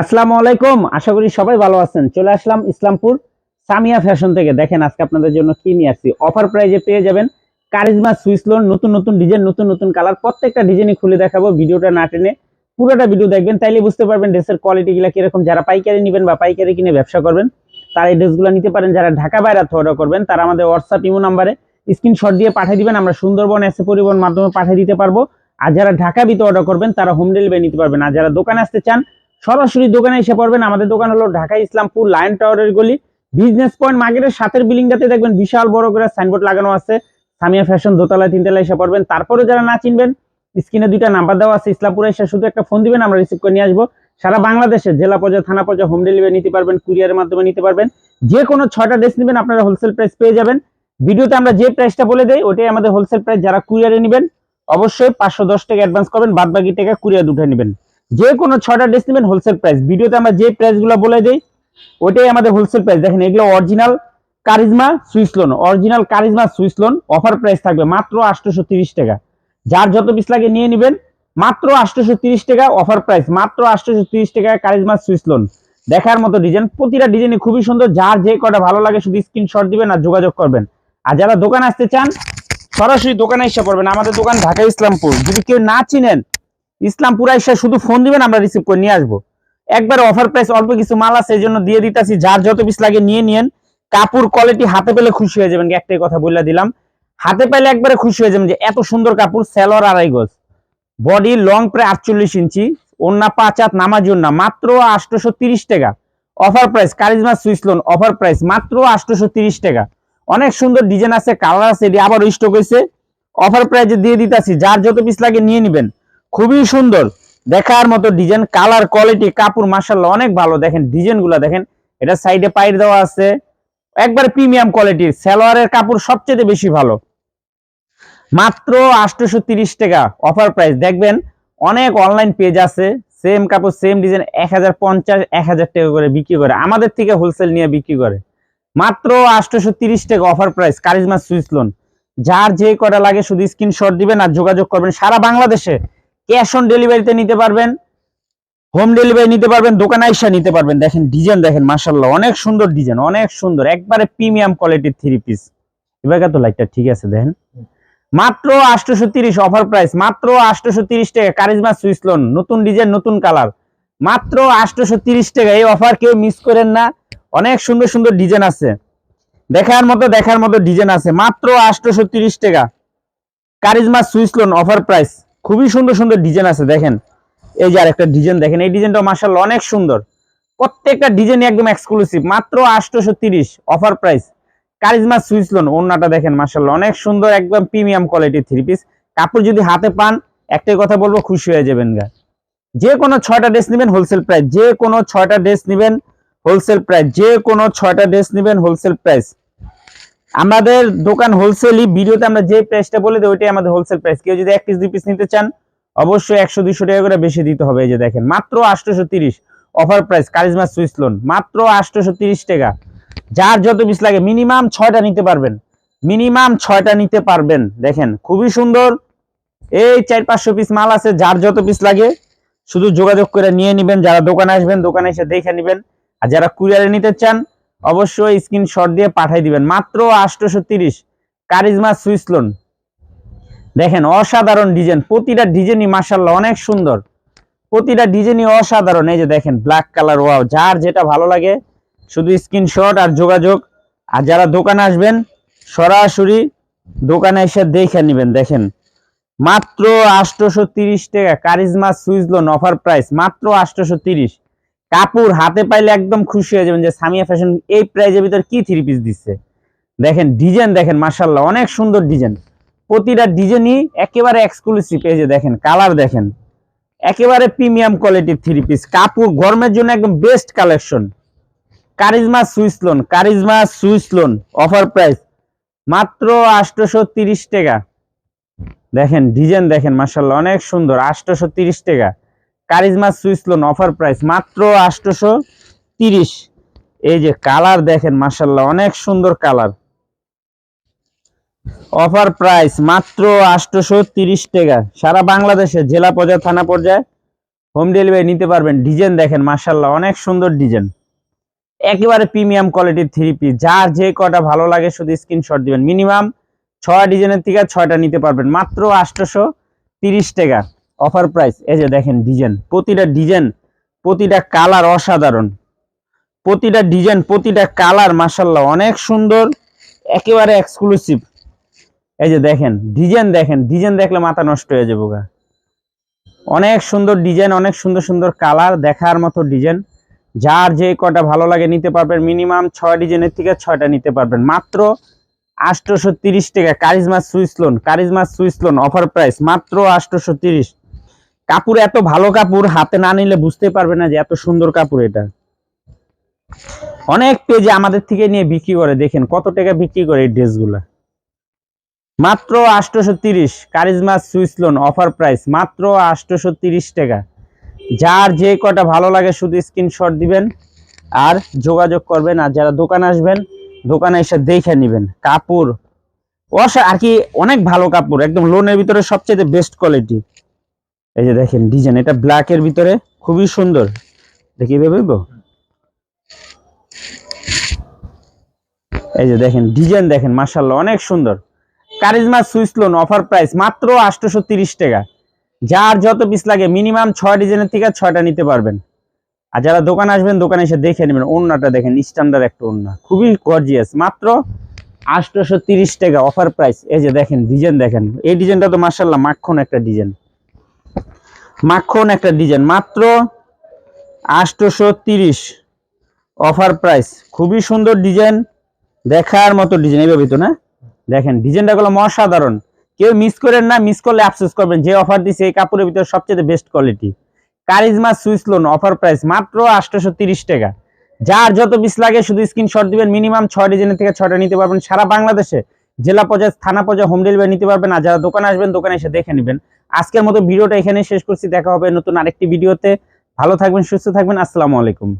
আসসালামু আলাইকুম, আশা করি সবাই ভালো আছেন। চলে আসলাম ইসলামপুর সামিয়া ফ্যাশন থেকে। দেখেন আজকে আপনাদের জন্য কি নিয়ে আসছি। অফার প্রাইজে পেয়ে যাবেন কারিজমা, সুইস লোন, নতুন নতুন ডিজাইন, নতুন নতুন কালার। প্রত্যেকটা ডিজাইনই খুলে দেখাবো ভিডিওটা না টেনে। পুরোটা ভিডিও দেখবেন, তাইলে বুঝতে পারবেন ড্রেসের কোয়ালিটি গুলা কীরকম। যারা পাইকারি নেবেন বা পাইকারি কিনে ব্যবসা করবেন, তারা এই ড্রেসগুলো নিতে পারেন। যারা ঢাকা বাইরে অর্ডার করবেন, তারা আমাদের হোয়াটসঅ্যাপ ইমো নাম্বারে স্ক্রিনশট দিয়ে পাঠিয়ে দিবেন। আমরা সুন্দরবন এসে পরিবহন মাধ্যমে পাঠিয়ে দিতে পারব। আর যারা ঢাকা ভিতরে অর্ডার করবেন, তারা হোম ডেলিভারি নিতে পারবেন। আর যারা দোকানে আসতে চান সরাসরি দোকানে এসে পড়বেন। আমাদের দোকান হলো ঢাকা ইসলামপুর লায়ন টাওয়ারের গলি। বিজনেস পয়েন্ট মার্কেটের সাথের বিল্ডিংটাতে দেখবেন বিশাল বড় করে সাইনবোর্ড লাগানো আছে। সামিয়া ফ্যাশন দোতলায় তিনতলায় এসে পড়বেন। তারপরে যারা না চিনবেন, স্ক্রিনে দুইটা নাম্বার দেওয়া আছে, ইসলামপুরে এসে শুধু একটা ফোন দিবেন, আমরা রিসিভ করে নিয়ে আসব। সারা বাংলাদেশে জেলা পর্যায়ে, থানা পর্যায়ে হোম ডেলিভারি নিতে পারবেন কুরিয়ারের মাধ্যমে নিতে পারবেন। যে কোনো ছয়টা ড্রেস নেবেন, আপনারা হোলসেল প্রাইস পেয়ে যাবেন। ভিডিওতে আমরা যে প্রাইসটা বলে দেই, ওটাই আমাদের হোলসেল প্রাইস যারা কুরিয়ারে নেবেন, অবশ্যই পাঁচশো দশ টাকা অ্যাডভান্স করবেন বাদ বাকি টাকা কুরিয়ার উঠে নেবেন। যে কোনো ছয়টা ড্রেস নেবেন হোলসেল প্রাইস ভিডিওতে আমরা যে প্রাইসগুলো বলে দিই ওটাই আমাদের হোলসেল প্রাইস দেখেন, এগুলো original Karishma Swiss lawn original Karishma Swiss lawn offer price থাকবে মাত্র আটশোশো টাকা। যার যত পিস লাগে নিয়ে নেবেন, মাত্র আটশোশো টাকা অফার প্রাইস মাত্র আটশোশো টাকা কারিজমা সুইস লোন দেখার মতো ডিজাইন প্রতিটা ডিজাইনই খুবই সুন্দর। যার যে কটা ভালো লাগে শুধু স্ক্রিনশট দিবেন আর যোগাযোগ করবেন। আর যারা দোকানে আসতে চান, সরাসরি দোকানে এসে পড়বেন। আমাদের দোকান ঢাকা ইসলামপুর। যদি কেউ না চিনেন ইসলামপুর এসে শুধু ফোন দিবেন, আমরা রিসিভ করে নিয়ে আসব। একবার অফার প্রাইস অল্প কিছু মাল আছে, এই জন্য দিয়ে দিতেছি। যার যত পিস লাগে নিয়ে নিয়েন। কাপড় কোয়ালিটি হাতে পেলে খুশি হয়ে যাবেন, একটাই কথা বলে দিলাম। হাতে পেলে একবারে খুশি হয়ে যাবেন যে এত সুন্দর কাপড় সেলর আড়াই গজ। বডি লং প্রায় আটচল্লিশ ইঞ্চি। ওন্না পাঁচ হাত নামার না মাত্র আটশোশো তিরিশ টাকা। Offer price Karishma Swiss lawn offer price মাত্র আটশোশো তিরিশ টাকা। অনেক সুন্দর ডিজাইন আছে কালার আছে, এটি আবার স্টক হয়েছে। অফার প্রাইজে দিয়ে দিতেছি, যার যত পিস লাগে নিয়ে নেবেন। খুবই সুন্দর। দেখার মতো ডিজাইন কালার কোয়ালিটি কাপড় মার্শাল্লাহ অনেক ভালো। দেখেন ডিজাইনগুলা দেখেন, এটা সাইডে পাইর দেওয়া আছে। একবারে প্রিমিয়াম কোয়ালিটির সালোয়ারের কাপড় সবচেয়ে বেশি ভালো। মাত্র আটশোশো তিরিশ টাকা অফার প্রাইস দেখবেন, অনেক অনলাইন পেজ আছে সেম কাপড় সেম ডিজাইন এক হাজার পঞ্চাশ, এক হাজার টাকা করে বিক্রি করে। আমাদের থেকে হোলসেল নিয়ে বিক্রি করে। মাত্র আটশোশো তিরিশ টাকা offer price Karishma Swiss lawn. যার যে কটা লাগে শুধু স্ক্রিনশট দিবেন আর যোগাযোগ করবেন সারা বাংলাদেশে। ক্যাশ অন ডেলিভারিতে নিতে পারবেন, হোম ডেলিভারি নিতে পারবেন, দোকানে আইসা নিতে পারবেন। দেখেন ডিজাইন দেখেন মার্শাল্লাহ অনেক সুন্দর ডিজাইন, অনেক সুন্দর, একবারে প্রিমিয়াম কোয়ালিটির থ্রি পিস এবার তো লাইটটা? ঠিক আছে, দেখেন। মাত্র আটশোশো তিরিশ অফার প্রাইস মাত্র আটশোশো তিরিশ টাকা, কারিজমা সুইস লোন নতুন ডিজাইন, নতুন কালার। মাত্র আটশোশো তিরিশ টাকা, এই অফার কেউ মিস করেন না। অনেক সুন্দর সুন্দর ডিজাইন আছে। দেখার মতো দেখার মতো ডিজাইন আছে। মাত্র আটশোশো তিরিশ টাকা, Karishma Swiss lawn offer price খুবই সুন্দর সুন্দর ডিজাইন আছে, দেখেন। এই যে আরেকটা ডিজাইন দেখেন, এই ডিজাইনটা মার্শাল্লাহ অনেক সুন্দর। প্রত্যেকটা ডিজাইন একদম এক্সক্লুসিভ মাত্র আটশোশো তিরিশ offer price Karishma Swiss lawn ওন্নাটা দেখেন মার্শাল্লাহ অনেক সুন্দর, একদম প্রিমিয়াম কোয়ালিটির থ্রি পিস কাপড় যদি হাতে পান, একটাই কথা বলব, খুশি হয়ে যাবেন গা। যে কোনো ছয়টা ড্রেস নেবেন হোলসেল প্রাইস যে কোনো ছয়টা ড্রেস নেবেন হোলসেল প্রাইস যে কোনো ছয়টা ড্রেস নেবেন হোলসেল প্রাইস আমাদের দোকান হোলসেলই ভিডিওতে আমরা যে প্রাইসটা বলে দিই, ওইটাই আমাদের হোলসেল প্রাইস কেউ যদি এক পিস দুই পিস নিতে চান, অবশ্যই একশো, দুইশো টাকা করে বেশি দিতে হবে এই যে দেখেন। মাত্র আটশোশো তিরিশ offer price Karishma Swiss lawn মাত্র আটশোশো তিরিশ টাকা। যার যত পিস লাগে মিনিমাম ছয়টা নিতে পারবেন। মিনিমাম ছয়টা নিতে পারবেন। দেখেন, খুবই সুন্দর। এই চার, পাঁচশো পিস মাল আছে, যার যত পিস লাগে, শুধু যোগাযোগ করে নিয়ে নেবেন। যারা দোকানে আসবেন, দোকানে এসে দেখে নেবেন। আর যারা কুরিয়ারে নিতে চান অবশ্যই স্ক্রিনশট দিয়ে পাঠিয়ে দিবেন। মাত্র আটশোশো তিরিশ। Karishma Swiss lawn. দেখেন, অসাধারণ ডিজাইন প্রতিটা ডিজাইনই মাসাল্লাহ অনেক সুন্দর। প্রতিটা ডিজাইনই অসাধারণ। এই যে দেখেন ব্ল্যাক কালার ওয়াও যার যেটা ভালো লাগে, শুধু স্ক্রিনশট আর যোগাযোগ। আর যারা দোকানে আসবেন, সরাসরি দোকানে এসে দেখে নেবেন। দেখেন, মাত্র আটশোশো তিরিশ টাকা Karishma Swiss lawn offer price মাত্র আটশোশো তিরিশ। কাপড় হাতে পাইলে একদম খুশি হয়ে যাবেন যে সামিয়া ফ্যাশন এই প্রাইজের ভিতর কি থ্রি পিস দিচ্ছে। দেখেন ডিজাইন দেখেন মার্শাল্লাহ অনেক সুন্দর ডিজাইন প্রতিটা ডিজাইনই একেবারে এক্সক্লুসিভ এই যে দেখেন কালার দেখেন। একেবারে প্রিমিয়াম কোয়ালিটির থ্রি পিস কাপড় গরমের জন্য একদম best collection Karishma Swiss lawn Karishma Swiss lawn offer price মাত্র আটশোশো তিরিশ টাকা। দেখেন ডিজাইন দেখেন মার্শাল্লাহ অনেক সুন্দর আটশোশো তিরিশ টাকা। Karishma Swiss lawn offer price মাত্র আটশোশো তিরিশ। এই যে কালার দেখেন মার্শাল্লাহ অনেক সুন্দর কালার। অফার প্রাইস মাত্র আটশোশো তিরিশ টাকা। সারা বাংলাদেশে, জেলা পর্যায়ে, থানা পর্যায়ে হোম ডেলিভারি নিতে পারবেন। ডিজাইন দেখেন মার্শাল্লাহ অনেক সুন্দর ডিজাইন। একেবারে প্রিমিয়াম কোয়ালিটির থ্রি পিস। যার যে কটা ভালো লাগে শুধু স্ক্রিনশট দিবেন। মিনিমাম ছয় ডিজাইনের থেকে ছয়টা নিতে পারবেন। মাত্র আটশোশো তিরিশ টাকা। অফার প্রাইস, এই যে দেখেন ডিজাইন, প্রতিটা ডিজাইন, প্রতিটা কালার অসাধারণ। প্রতিটা ডিজাইন, প্রতিটা কালার মাসাল্লাহ অনেক সুন্দর, একেবারে এক্সক্লুসিভ এই যে দেখেন, ডিজাইন দেখেন, ডিজাইন দেখলে মাথা নষ্ট হয়ে যাব গা। অনেক সুন্দর ডিজাইন, অনেক সুন্দর সুন্দর কালার, দেখার মতো ডিজাইন। যার যে কটা ভালো লাগে নিতে পারবেন, মিনিমাম ছয় ডিজাইনের থেকে ছয়টা নিতে পারবেন। মাত্র আটশোশো তিরিশ টাকা, Karishma Swiss lawn, Karishma Swiss lawn, offer price, মাত্র আটশোশো তিরিশ। কাপড় এত ভালো কাপড় হাতে না নিলে বুঝতে পারবে না যে এত সুন্দর কাপড় এটা। অনেক পেজে আমাদের থেকে নিয়ে বিক্রি করে, দেখেন কত টাকা বিক্রি করে এই ড্রেসগুলা। মাত্র আটশোশো তিরিশ, Karishma Swiss lawn, offer price, মাত্র আটশোশো তিরিশ টাকা। যার যে কটা ভালো লাগে শুধু স্ক্রিনশট দিবেন আর যোগাযোগ করবেন আর যারা দোকান আসবেন, দোকানে এসে দেখে নেবেন। কাপড় অসা, আর কি অনেক ভালো কাপড়, একদম লোনের ভিতরে সবচেয়ে বেস্ট কোয়ালিটি এই যে দেখেন ডিজাইন এটা ব্ল্যাকের ভিতরে খুবই সুন্দর। দেখি ভেবে এই যে দেখেন ডিজাইন দেখেন মার্শাল্লাহ অনেক সুন্দর। Karishma Swiss lawn offer price মাত্র আটশোশো টাকা। যার যত পিস লাগে মিনিমাম ছয় ডিজাইনের থেকে ছয়টা নিতে পারবেন। আর যারা দোকান আসবেন, দোকানে এসে দেখে নেবেন, ওড়নাটা দেখেন স্ট্যান্ডার্ড একটা ওড়না। খুবই গর্জিয়াস মাত্র আটশোশো টাকা অফার প্রাইস এই যে দেখেন ডিজাইন দেখেন। এই ডিজাইনটা তো মার্শাল্লাহ মাখন একটা ডিজাইন মাখন একটা ডিজাইন। মাত্র আটশোশো তিরিশ অফার প্রাইস। খুবই সুন্দর ডিজাইন, দেখার মতো ডিজাইন। এইভাবে তো না? দেখেন, ডিজাইনটা গুলো অসাধারণ। কেউ মিস করেন না মিস করলে আফসোস করবেন। যে অফার দিছে, এই কাপড়ের ভিতরে সবচেয়ে best quality Karishma Swiss lawn offer price মাত্র আটশোশো তিরিশ টাকা। যার যত পিস লাগে, শুধু স্ক্রিনশট দিবেন। মিনিমাম ছয় ডিজাইনের থেকে ছয়টা নিতে পারবেন সারা বাংলাদেশে। জেলা পর্যায়ে, থানা পর্যায়ে হোম ডেলিভারি নিতে পারবেন। আর যারা দোকানে আসবেন, দোকানে এসে দেখে নেবেন। আজকের মতো ভিডিওটা এখানে শেষ করছি। দেখা হবে নতুন আরেকটি ভিডিওতে। ভালো থাকবেন, সুস্থ থাকবেন। আসসালামু আলাইকুম।